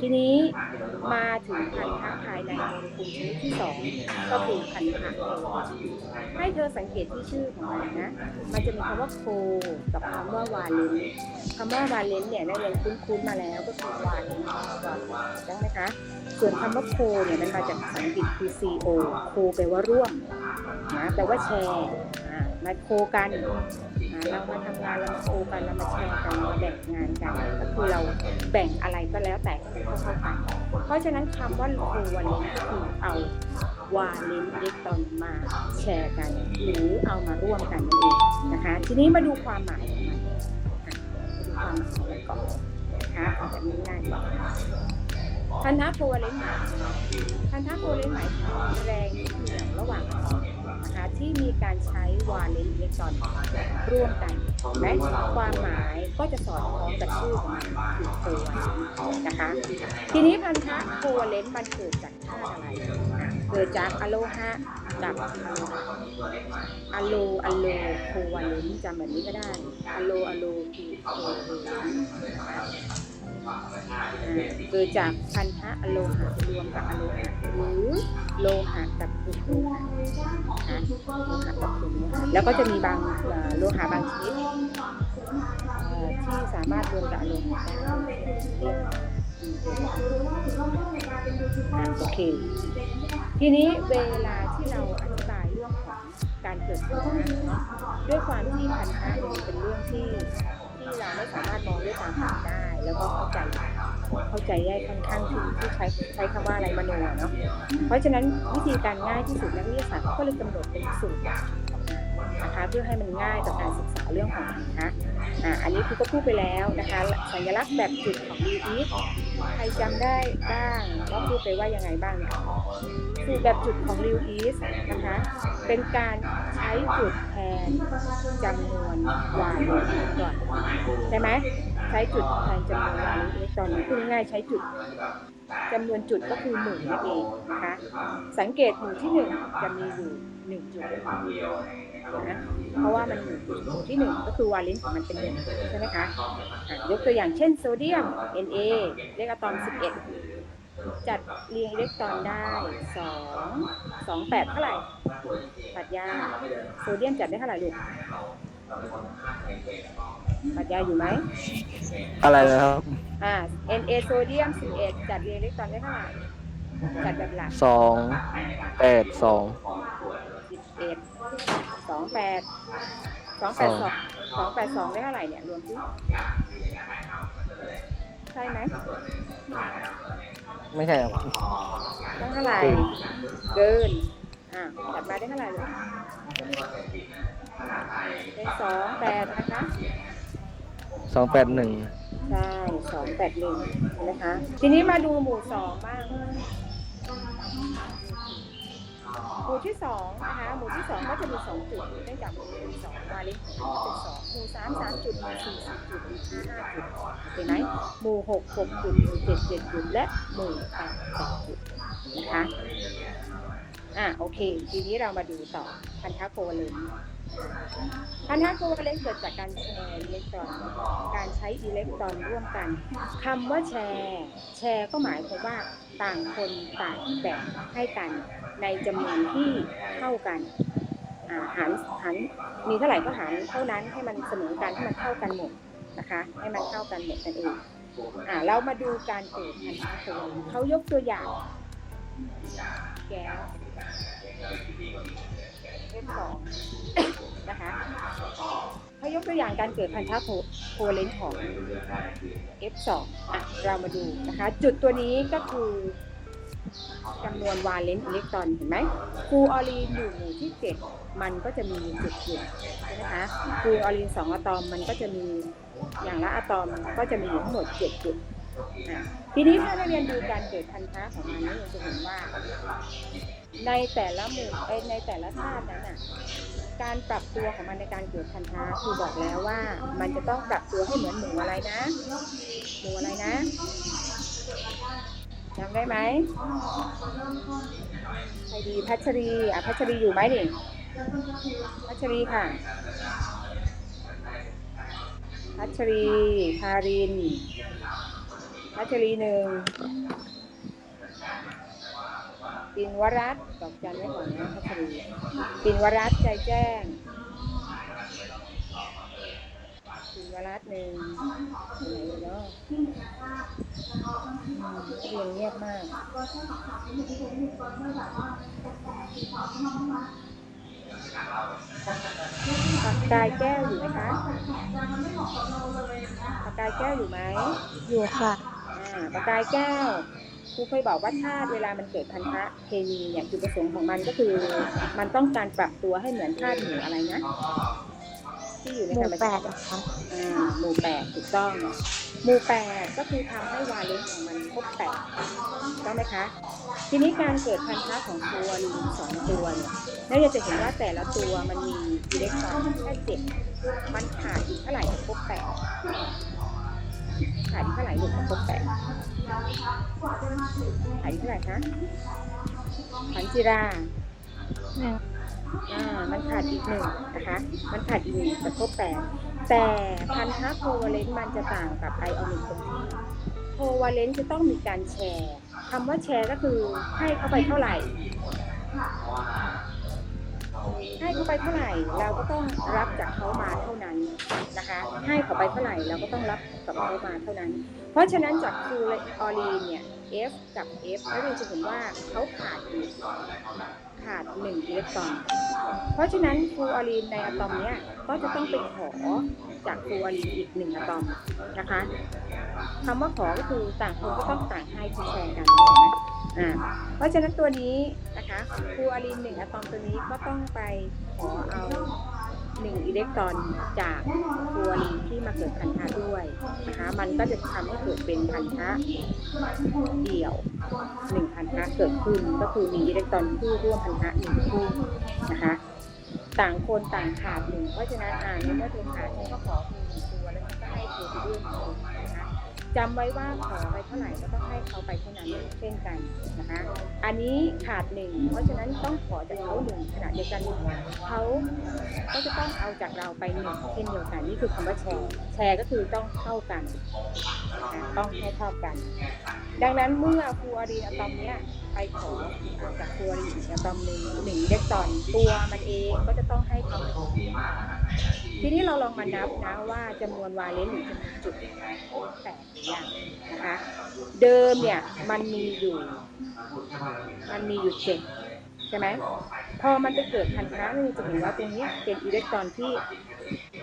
ทีนี้มาถึงพันธะภายในโมเลกุลชนิดที่สองก็คือพันธะโคให้เธอสังเกตที่ชื่อของมันนะ มันจะมีคำว่าโคกับคำว่าวาเลนคำว่าวาเลนเนี่ยนักเรียนคุ้นๆมาแล้วก็คือวาเลนก่อนใช่ไหมคะส่วนคำว่าโคเนี่ยมันมาจากภาษาอังกฤษคือ co โคแปลว่าร่วมนะแปลว่าแชร์มาโคกันเรามาทำงานเรามาโคกันเรามาแชร์กันมาแงานกันก็คือเราแบ่งอะไรก็แล้วแต่เท่าๆกันเพราะฉะนั้นคำว่าโควาเลนต์ก็คือเอาวาเลนต์อิเล็กตรอนมาแชร์กัน หรือเอามาร่วมกันนั่นเองนะคะ ทีนี้มาดูความหมายของมันมาดูความหมายของมันก่อนนะคะเอาแบบง่ายๆก่อนพันธะโควัเลนหมายพันธะโควัเลนหมายถึงแรงที่เหนี่ยวระหว่างอะตอมนะคะที่มีการใช้ วาเลนต์อิเล็กตรอนร่วมกัน และความหมายก็จะสอดคล้องกับชื่อของมันคือโควาเลนต์นะคะ ทีนี้พันธะโควาเลนต์มันเกิดจากธาตุอะไร เกิดจากอะโลหะกับอะโลอะโลโควาเลนต์จำแบบนี้ก็ได้อะโลอะโลคือโควาเลนต์นะคะเกิดจากพันธะอะโลหะรวมกับอะโลหะหรือ โลหะกับกลุ่มโลหะนะคะโลหะกับกลุ่มโลหะแล้วก็จะมีบางโลหะบางชนิดที่สามารถรวมกับอะโลหะได้โอเค ทีนี้เวลาที่เราอธิบายเรื่องของการเกิดพันธะเนาะด้วยความที่พันธะเนี่ยเป็นเรื่องที่ที่เราไม่สามารถมองด้วยตาเปล่า ใจได้ค่อนข้างที่ที่ใช้ใช้คำว่าอะไรมโนะเนาะเพราะฉะนั้นวิธีการง่ายที่สุดนักวิทยาศาสตร์ก็เลยกำหนดเป็นสูตรนะคะเพื่อให้มันง่ายต่อการศึกษาเรื่องของพันธะอ่าอันนี้คือก็พูดไปแล้วนะคะสัญลักษณ์แบบจุดของลีอีฟใครจำได้บ้างว่าพูดไปว่ายังไงบ้างเนี่ยคือแบบจุดของริวอีสนะคะเป็นการใช้จุดแทนจำนวนวานต์อิเล็กตรอนใช่ไหม ใช้จุดแทนจำนวนวาเลนต์อิเล็กตรอนพูดง่ายใช้จุดจำนวนจุดก็คือหมู่นั่นเองนะคะสังเกตหมู่ที่หนึ่งจะมีอยู่หนึ่งจุดนะเพราะว่ามันหมู่ที่หนึ่งก็คือวาเลนต์ของมันเป็นหนึ่งใช่ไหมคะยกตัวอย่างเช่นโซเดียม Na เลขอะตอม 11 จัดเรียงอิเล็กตรอนได้สองสองแปดเท่าไหร่ปรัชญาโซเดียมจัดได้เท่าไหร่ลูก ปรัชญาอยู่ไหม อะไรนะครับ อ่า Na โซเดียม 11 จัดเรียงอิเล็กตรอนได้เท่าไหร่ จัดแบบหลัก สองแปดสอง 11 28 282 282 ได้เท่าไหร่เนี่ย รวมสิใช่ไหมไม่ใช่ครับต้องเท่าไหร่ เกิน อ่าจัดมาได้เท่าไหร่ลูก เป็นสองแปดนะคะสองแปดหนึ่งใช่สองแปดหนึ่งนะคะ ทีนี้มาดูหมู่สองบ้าง หมู่ที่สองนะคะ หมู่ที่สองก็จะมีสองจุดเนื่องจากหมู่เป็นสองวาเลนต์ของมันเป็นสองหมู่สามสามจุดหมู่สี่สี่จุดหมู่ห้าห้าจุดเห็นไหมหมู่หกหกจุดหมู่เจ็ดเจ็ดจุดและหมู่แปดแปดจุดนะคะอะโอเค ทีนี้เรามาดูต่อพันธะโควัลเลน ต์พันธะโควัลเลนเกิดจากการแชร์อิเล็กตรอนการใช้อิเล็กตรอนร่วมกันคำว่าแชร์ แชร์ก็หมายความว่าต่างคนต่างแบ่งให้กันในจำนวนที่เท่ากันหารหารมีเท่าไหร่ก็หารเท่านั้นให้มันเสมอกันให้มันเท่ากันหมดนะคะ ให้มันเท่ากันหมดนั่นเองอ่าเรามาดูการเกิดพันธะโควัลเลนเขายกตัวอย่างแก๊ส F2 นะคะเขายกตัวอย่างการเกิดพันธะโคเลนต์ของ F2 อะเรามาดูนะคะ จุดตัวนี้ก็คือจำนวนวาเลนต์อิเล็กตรอนเห็นไหมฟูออรีนอยู่หมู่ที่ 7 มันก็จะมีจุดจุดใช่ไหมคะฟูออรีน2อะตอมมันก็จะมีอย่างละอะตอมก็จะมีทั้งหมด 7 จุดทีนี้ถ้าเราเรียนดูการเกิดพันธะของมันนี่เราจะเห็นว่า ในแต่ละหมู่ในแต่ละธาตุนั้นน่ะ การปรับตัวของมันในการเกิดพันธะคือบอกแล้วว่า มันจะต้องปรับตัวให้เหมือนหมูอะไรนะหมูอะไรนะจำได้ไหมใครดีพัชรีอะพัชรีอยู่ไหมนี่พัชรีค่ะ พัชรีทาริน พัชรีหนึ่งปินวรัตน์ดอกจันไว้ก่อนนะพัชรี ปินวรัตน์ใจแจ้งปินวรัตน์หนึ่งไหนเนาะอืมเรียนเงียบมากปากกายแก้วอยู่ไหมคะปากกายแก้วอยู่ไหมอยู่ค่ะอ่าปากกายแก้ว ครูเคยบอกว่าธาตุเวลามันเกิดพันธะเคมีเนี่ยจุดประสงค์ของมันก็คือ มันต้องการปรับตัวให้เหมือนธาตุหมู่อะไรนะที่อยู่ในหธรมู่รมแปชาดตินะคะอ่าหมู่แปดถูกต้องหมู่แปดก็คือทำให้วาเลนซ์ของมันครบแปดถูกต้องไหมคะ ทีนี้การเกิดพันธะของตัวลิงสองตัวเนี่ยน่าจะเห็นว่าแต่ละตัวมันมีอิเล็กตรอนแค่เจ็ดมันขาดอีกเท่าไหร่จะครบแปด ขาดอีกเท่าไหร่ถึงจะครบแปดขาดอีกเท่าไหร่คะขันจิราหนึ่งอ่า มันขาดอีกหนึ่งนะคะ มันขาดอีกหนึ่งจะครบแปดแต่พันธะโควาเลนต์มันจะต่างกับไอออนิกตรงที่โควาเลนต์จะต้องมีการแชร์คำว่าแชร์ก็คือให้เข้าไปเท่าไหร่ ให้เขาไปเท่าไหร่เราก็ต้องรับจากเขามาเท่านั้นนะคะ ให้เขาไปเท่าไหร่เราก็ต้องรับกับเขามาเท่านั้น เพราะฉะนั้นจากครูออลีเนี่ย F กับ F แล้วเราจะเห็นว่าเขาขาดอยู่ขาดหนึ่งอิเล็กตรอน เพราะฉะนั้นฟลูออรีนในอะตอมเนี้ยก็จะต้องไปขอจากฟลูออรีนอีกหนึ่งอะตอมนะคะคำว่าขอก็คือต่างคนก็ต้องต่างให้ที่แชร์กันถูกไหม อ่าเพราะฉะนั้นตัวนี้นะคะฟลูออรีนหนึ่งอะตอมตัวนี้ก็ต้องไปขอเอาหนึ่งอิเล็กตรอนจากฟลูออรีนที่มาเกิดพันธะด้วยนะคะมันก็จะทำให้เกิดเป็นพันธะเดี่ยวหนึ่งพันธะเกิดขึ้นก็คือมีอิเล็กตรอนคู่ร่วมพันธะหนึ่งคู่นะคะต่างคนต่างขาดหนึ่งเพราะฉะนั้นอ่านเมื่อเธอขาดฉันก็ขอเธอหนึ่งตัวแล้วฉันก็ให้เธอไปด้วยหนึ่งตัว จำไว้ว่าขอไปเท่าไหร่ก็ต้องให้เขาไปเท่านั้นเช่นกันนะคะอันนี้ขาดหนึ่งเพราะฉะนั้นต้องขอจากเขาหนึ่งขณะเดียวกันเขาก็จะต้องเอาจากเราไปหนึ่งเช่นเดียวกันนี่คือคำว่าแชร์แชร์ก็คือต้องเท่ากันนะต้องให้เท่ากัน ดังนั้นเมื่อฟลูอรีอะตอมเนี้ยไปขอจากฟลูอรีนอีกอะตอมหนึ่งหนึ่งอิเล็กตรอนตัวมันเองก็จะต้องให้เขาหนึ่ง ทีนี้เราลองมานับนะว่าจำนวนวาเลนต์หรือจำนวนจุดแตกอย่างนะคะเดิมเนี่ยมันมีอยู่ มันมีอยู่เจ็ดใช่ไหมพอมันไปเกิดพันธะนี่จะเห็นว่าตรงนี้เป็นอิเล็กตรอนที่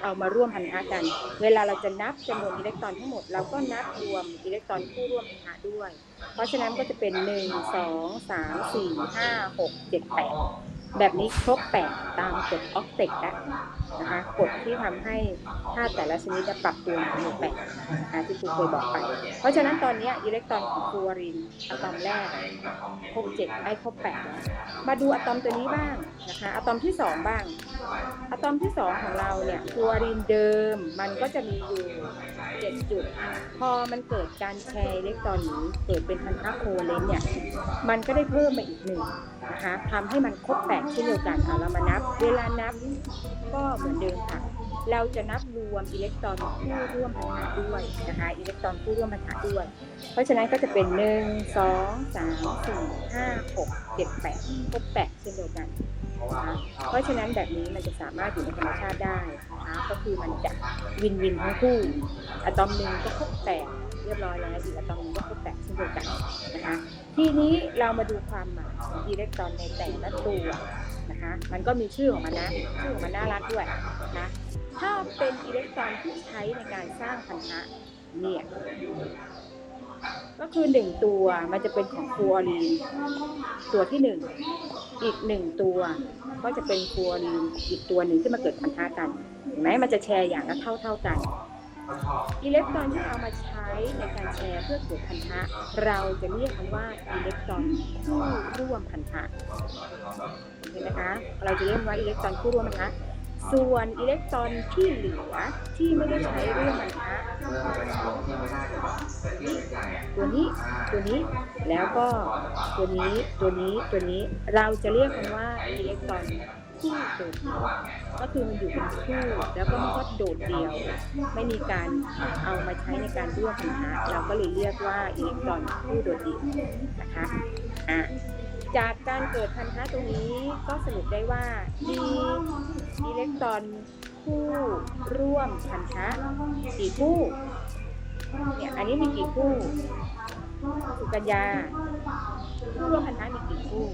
เอามาร่วมพันธะกัน เวลาเราจะนับจำนวนอิเล็กตรอนทั้งหมดเราก็นับรวมอิเล็กตรอนผู้ร่วมพันธะด้วย เพราะฉะนั้นก็จะเป็นหนึ่งสองสามสี่ห้าหกเจ็ดแปด แบบนี้ครบแปดตามกฎออกเตกแล้วนะคะกฎที่ทำให้ธาตุแต่ละชนิดจะปรับตัวหมู่แปดนะคะที่ครูเคยบอกไป เพราะฉะนั้นตอนนี้อิเล็กตรอนของฟลูออรีนอะตอมแรกครบเจ็ดไอ้ครบแปดแล้วมาดูอะตอมตัวนี้บ้างนะคะอะตอมที่สองบ้างอะตอมที่สองของเราเนี่ยฟลูออรีนเดิมมันก็จะมีอยู่เจ็ดจุด พอมันเกิดการแชร์อิเล็กตรอนหรือเกิดเป็นพันธะโคเลนต์เนี่ยมันก็ได้เพิ่มมาอีกหนึ่งนะคะทำให้มันครบแปดเช่นเดียวกันเอาเรามานับ เวลานับก็เหมือนเดิมค่ะ เราจะนับรวมอิเล็กตรอนผู้ร่วมพันธะด้วยนะคะอิเล็กตรอนผู้ร่วมพันธะด้วย เพราะฉะนั้นก็จะเป็นหนึ่งสองสามสี่ห้าหกเจ็ดแปดครบแปดเช่นเดียวกันนะคะเพราะฉะนั้นแบบนี้มันจะสามารถอยู่ในธรรมชาติได้ ก็คือมันจะวินวินทั้งคู่อะตอมหนึ่งก็ครบแปดเรียบร้อยแล้วอีกอะตอมหนึ่งก็ครบแปดเช่นเดียวกันนะคะทีนี้เรามาดูความหมายของอิเล็กตรอนในแต่ละตัวนะคะมันก็มีชื่อของมันนะชื่อของมันน่ารักด้วยนะถ้าเป็นอิเล็กตรอนที่ใช้ในการสร้างพันธะเนี่ย ก็คือหนึ่งตัวมันจะเป็นของฟลูออรีนตัวที่หนึ่งอีกหนึ่งตัว ก็จะเป็นฟลูออรีนอีกตัวหนึ่งที่มาเกิดพันธะกันเห็นไหมมันจะแชร์อย่างละเท่าเท่ากันอิเล็กตรอนที่เอามาใช้ในการแชร์เพื่อเกิดพันธะ เราจะเรียกมันว่าอิเล็กตรอนคู่ร่วมพันธะเห็นไหมคะเราจะเรียกว่าอิเล็กตรอนคู่ร่วมพันธะ ส่วนอิเล็กตรอนที่เหลือที่ไม่ได้ใช้ร่วมพันธะตัวนี้ตัวนี้แล้วก็ตัวนี้ตัวนี้ตัวนี้เราจะเรียกมันว่าอิเล็กตรอนคู่โดดเดี่ยวก็คือมันอยู่เป็นคู่แล้วก็มันก็โดดเดี่ยว ไม่มีการเอามาใช้ในการร่วมพันธะเราก็เลยเรียกว่าอิเล็กตรอนคู่โดดเดี่ยวนะคะอะ จากการเกิดพันธะตรงนี้ก็สรุปได้ว่ามีอิเล็กตรอนคู่ร่วมพันธะกี่คู่เนี่ยอันนี้มีกี่คู่สุกัญญาคู่ร่วมพันธะมีกี่คู่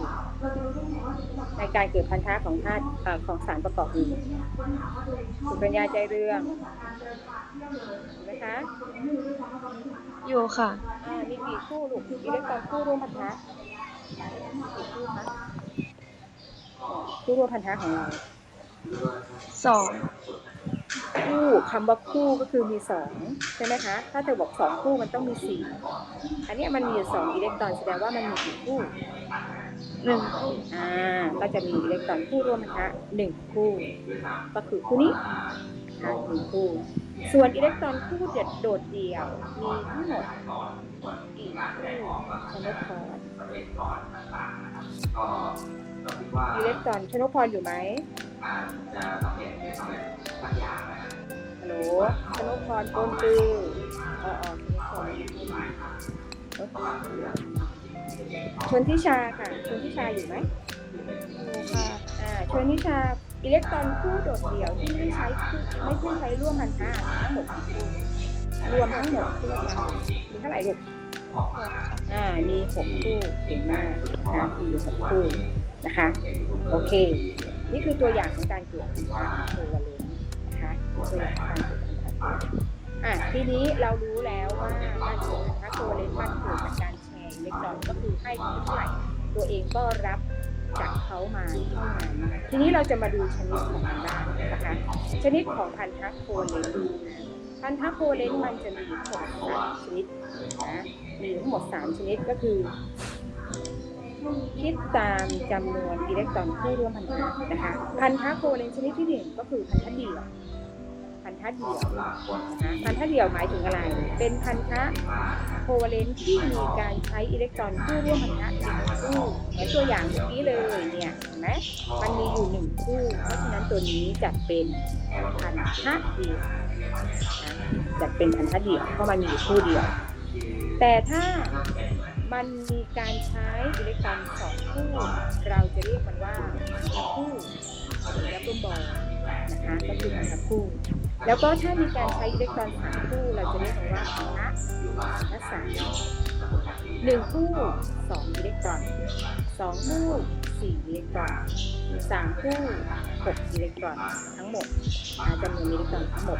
ในการเกิดพันธะของธาตุเอ่อของสารประกอบอื่นสุกัญญาใจเรื่องถูกไหมคะอยู่ค่ะอ่ามีกี่คู่ลูกอิเล็กตรอนคู่ร่วมพันธะกี่ คู่คะคู่ร่วมพันธะของเราสองคู่คำว่าคู่ก็คือมีสองใช่ไหมคะ ถ้าเธอบอกสองคู่มันต้องมีสี่อันเนี้ยมันมีอยู่สองอิเล็กตรอนแสดงว่ามันมีกี่คู่หนึ่งคู่อ่าก็จะมีอิเล็กตรอนคู่ร่วมพันธะหนึ่งคู่ ก็คือคู่นี้ค่ะหนึ่งคู่ ส่วนอิเล็กตรอนคู่เด็ดโดดเดี่ยว มีทั้งหมดกี่คู่ชนกพรอิเล็กตรอนชนกพรอยู่ไหมฮัลโหลชนกพรโกนตืออ๋ออ๋อชนชนทิชาค่ะชนทิชาอยู่ไหมอยู่ค่ะอ่าชนนิชา อิเล็กตรอนคู่โดดเดี่ยวที่ไม่ใช้คู่ไม่เพื่ใช้ร่วมพันธะทั้งหมดคู่รวมทั้งหมดคู่กันมีเท่าไหร่ลูกอ่ามีหกคู่เก่งมากนะคะมีหกคู่นะคะ โอเค นี่คือตัวอย่างของการเกิดพันธะโควัลเลนต์นะคะตัวอย่างของการเกิดพันธะอะทีนี้เรารู้แล้วว่าการเกิดนะโควัลเลนต์มันเกิดจากการแชร์อิเล็กตรอนก็คือให้เท่าไหร่ตัวเองก็รับ จากเขามาเท่านั้นทีนี้เราจะมาดูชนิดของมันบ้างนะคะชนิดของพันธะโคเลนพันธะโคเลนมันจะมีทั้งหมดสามชนิดนะมีทั้งหมดสามชนิดก็คือคิดตามจำนวนอิเล็กตรอนคู่ร่วมพันธะนะคะ พันธะโคเลนชนิดที่หนึ่งก็คือพันธะเดี่ยว พันธะเดี่ยวนะพันธะเดี่ยวหมายถึงอะไร เป็นพันธะโคเลนที่มีการใช้อิเล็กตรอนคู่ร่วมพันธะ คู่เหมือนตัวอย่างเมื่อกี้เลยเนี่ยเห็นไหมมันมีอยู่หนึ่งคู่ เพราะฉะนั้นตัวนี้จะเป็นพันธะเดี่ยวจะเป็นพันธะเดี่ยวเพราะมันมีอยู่คู่เดียว แต่ถ้ามันมีการใช้อิเล็กตรอนสองคู่ เราจะเรียกมันว่าพันธะคู่หรือดับเบิลบอลนะคะก็คือพันธะคู่ แล้วก็ถ้ามีการใช้อิเล็กตรอนสามคู่ เราจะเรียกมันว่าพันธะพันธะสาม หนึ่งคู่สองอิเล็กตรอนสองคู่สี่อิเล็กตรอนสามคู่หกอิเล็กตรอน ทั้งหมดนะจำนวนอิเล็กตรอนทั้งหมด